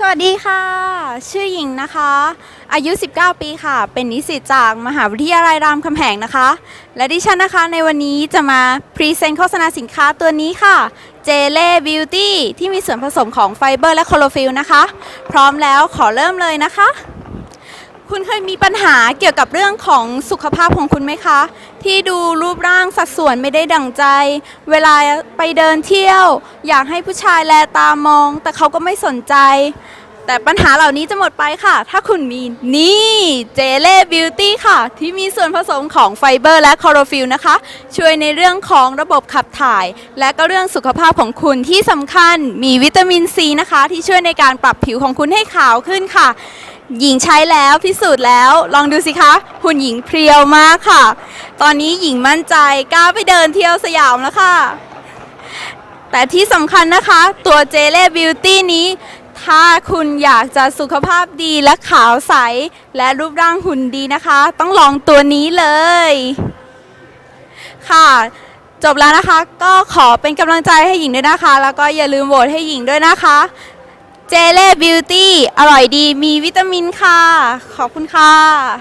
สวัสดีค่ะ ชื่อหญิงนะคะ อายุ 19 ปีค่ะ เป็นนิสิตจากมหาวิทยาลัยรามคำแหงนะคะ และดิฉันนะคะในวันนี้จะมาพรีเซนต์โฆษณาสินค้าตัวนี้ค่ะ เจเล่บิวตี้ที่มีส่วนผสมของไฟเบอร์และโคโลฟิลนะคะ พร้อมแล้วขอเริ่มเลยนะคะ คุณเคยมีปัญหาเกี่ยวกับเรื่องของสุขภาพของคุณไหมคะ ที่ดูรูปร่างสัดส่วนไม่ได้ดั่งใจ เวลาไปเดินเที่ยว อยากให้ผู้ชายแลตามอง แต่เขาก็ไม่สนใจ แต่ปัญหาเหล่านี้จะหมดไปค่ะ ถ้าคุณมีนี่เจเล่บิวตี้ค่ะ ที่มีส่วนผสมของไฟเบอร์และคลอโรฟิลนะคะ ช่วยในเรื่องของระบบขับถ่าย และก็เรื่องสุขภาพของคุณที่สำคัญมีวิตามินซีนะคะ ที่ช่วยในการปรับผิวของคุณให้ขาวขึ้นค่ะ หญิงใช้แล้วพิสูจน์แล้ว ลองดูสิคะ หุ่นหญิงเพรียวมากค่ะ ตอนนี้หญิงมั่นใจกล้าไปเดินเที่ยวสยามแล้วค่ะ แต่ที่สำคัญนะคะ ตัวเจเล่บิวตี้นี้ ถ้าคุณอยากจะสุขภาพดีและขาวใส และรูปร่างหุ่นดีนะคะ ต้องลองตัวนี้เลย ค่ะ จบแล้วนะคะ ก็ขอเป็นกำลังใจให้หญิงด้วยนะคะ แล้วก็อย่าลืมโหวตให้หญิงด้วยนะคะ เจเล่บิวตี้อร่อยดีมีวิตามินค่ะ ขอบคุณค่ะ